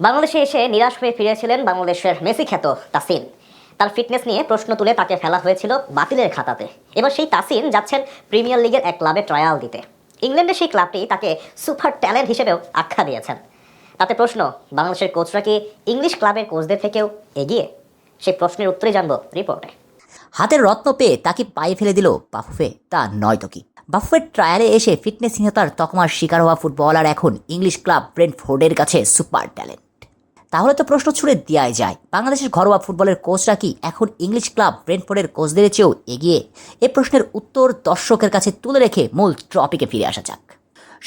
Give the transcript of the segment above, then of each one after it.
বাংলাদেশে এসে নিরাশ হয়ে ফিরেছিলেন বাংলাদেশের মেসি খ্যাত তাসিন। তার ফিটনেস নিয়ে প্রশ্ন তুলে তাকে ফেলা হয়েছিল বাতিলের খাতাতে। এবার সেই তাসিন যাচ্ছেন প্রিমিয়ার লিগের এক ক্লাবে ট্রায়াল দিতে। ইংল্যান্ডের সেই ক্লাবটি তাকে সুপার ট্যালেন্ট হিসেবেও আখ্যা দিয়েছেন। তাতে প্রশ্ন, বাংলাদেশের কোচরা কি ইংলিশ ক্লাবের কোচদের থেকেও এগিয়ে? সেই প্রশ্নের উত্তরে জানব রিপোর্টে। হাতের রত্ন পেয়ে তাকে পায়ে ফেলে দিল বাফুফে, তা নয় তো কি? বাফুফের ট্রায়ালে এসে ফিটনেসহীনতার তকমার শিকার হওয়া ফুটবলার এখন ইংলিশ ক্লাব ব্রেন্টফোর্ডের কাছে সুপার ট্যালেন্ট তাহলে তো প্রশ্ন ছুড়ে দেওয়াই যায়। বাংলাদেশের ঘরোয়া ফুটবলের কোচরা কি এখন ইংলিশ ক্লাব ব্রেন্টফোর্ডের কোচদের চেয়েও এগিয়ে? এ প্রশ্নের উত্তর দর্শকের কাছে তুলে রেখে মূল টপিকে ফিরে আসা যাক।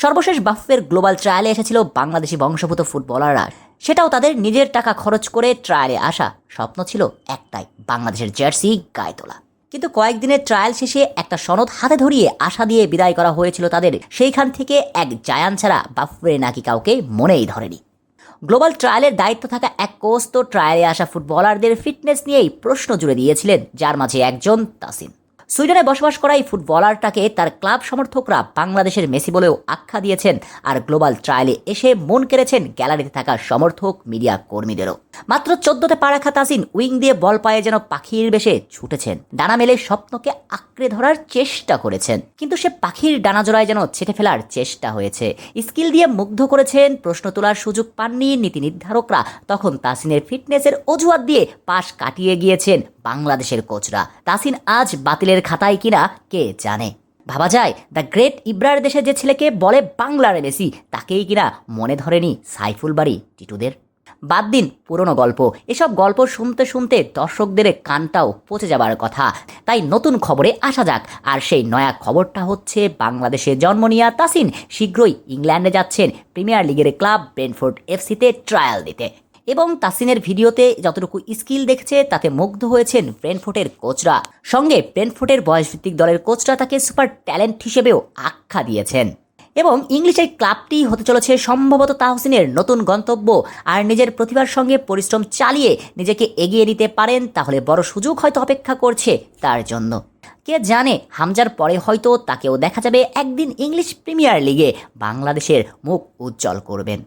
সর্বশেষ বাফের গ্লোবাল ট্রায়ালে এসেছিল বাংলাদেশি বংশভূত ফুটবলাররা। সেটাও তাদের নিজের টাকা খরচ করে ট্রায়ালে আসা স্বপ্ন ছিল একটাই, বাংলাদেশের জার্সি গায়ে তোলা। কিন্তু কয়েকদিনের ট্রায়াল শেষে একটা সনদ হাতে ধরিয়ে আশা দিয়ে বিদায় করা হয়েছিল তাদের। সেইখান থেকে এক জায়ান ছাড়া বাফুরে নাকি কাউকে মনেই ধরেনি। গ্লোবাল ট্রায়ালের দায়িত্ব থাকা এক কোস্ত ট্রায়ালে আসা ফুটবলারদের ফিটনেস নিয়েই প্রশ্ন জুড়ে দিয়েছিলেন, যার মাঝে একজন তাসিম। সুইডেনে বসবাস করা এই ফুটবলারটাকে তার ক্লাব সমর্থকরা বাংলাদেশের মেসি বলেও আখ্যা দিয়েছেন আর গ্লোবাল ট্রায়ালে এসে মন কেড়েছেন গ্যালারিতে থাকা সমর্থক মিডিয়া কর্মীদেরও। মাত্র চোদ্দতে পা রাখা তাসিন উইং দিয়ে বল পায়ে যেন পাখির বেশে ছুটেছেন। ডানা মেলে স্বপ্নকে আঁকড়ে ধরার চেষ্টা করেছেন। কিন্তু সে পাখির ডানা জোড়ায় যেন ছেটে ফেলার চেষ্টা হয়েছে। স্কিল দিয়ে মুগ্ধ করেছেন, প্রশ্ন তোলার সুযোগ পাননি নীতি নির্ধারকরা। তখন তাসিনের ফিটনেসের অজুহাত দিয়ে পাশ কাটিয়ে গিয়েছেন বাংলাদেশের কোচরা। তাসিন আজ বাতিলের খাতায় কিনা কে জানে? ভাবা যায়, দ্য গ্রেট ইব্রার দেশে যে ছেলেকে বলে বাংলার মেসি, তাকেই কিনা মনে ধরেনি সাইফুল বাড়ি টিটুদের? বাদ দিন পুরনো গল্প। এসব গল্প শুনতে শুনতে দর্শকদের কানটাও পচে যাবার কথা। তাই নতুন খবরে আসা যাক। আর সেই নয়া খবরটা হচ্ছে, বাংলাদেশে জন্ম নেওয়া তাসিন শীঘ্রই ইংল্যান্ডে যাচ্ছেন প্রিমিয়ার লিগের ক্লাব বেনফোর্ড এফসিতে ট্রায়াল দিতে। এবং তাসিনের ভিডিওতে যতটুকু স্কিল দেখছে, তাতে মুগ্ধ হয়েছেন ব্রেনফোর্টের কোচরা। সঙ্গে ব্রেনফোর্টের বয়সভিত্তিক দলের কোচরা তাকে সুপার ট্যালেন্ট হিসেবেও আখ্যা দিয়েছেন। এবং ইংলিশের ক্লাবটি হতে চলেছে সম্ভবত তাহসিনের নতুন গন্তব্য। আর নিজের প্রতিভার সঙ্গে পরিশ্রম চালিয়ে নিজেকে এগিয়ে নিতে পারেন, তাহলে বড় সুযোগ হয়তো অপেক্ষা করছে তার জন্য। কে জানে, হামজার পরে হয়তো তাকেও দেখা যাবে একদিন ইংলিশ প্রিমিয়ার লিগে বাংলাদেশের মুখ উজ্জ্বল করবেন।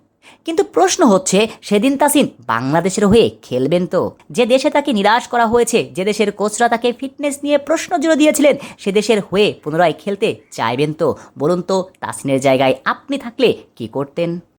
কিন্তু প্রশ্ন হচ্ছে, সেদিন তাসিন বাংলাদেশের হয়ে খেলবেন তো? যে দেশে তাকে নিরাশ করা হয়েছে, যে দেশের কোচরা তাকে ফিটনেস নিয়ে প্রশ্ন জুড়ে দিয়েছিলেন, সে দেশের হয়ে পুনরায় খেলতে চাইবেন তো? বলুন তো, তাসিনের জায়গায় আপনি থাকলে কি করতেন?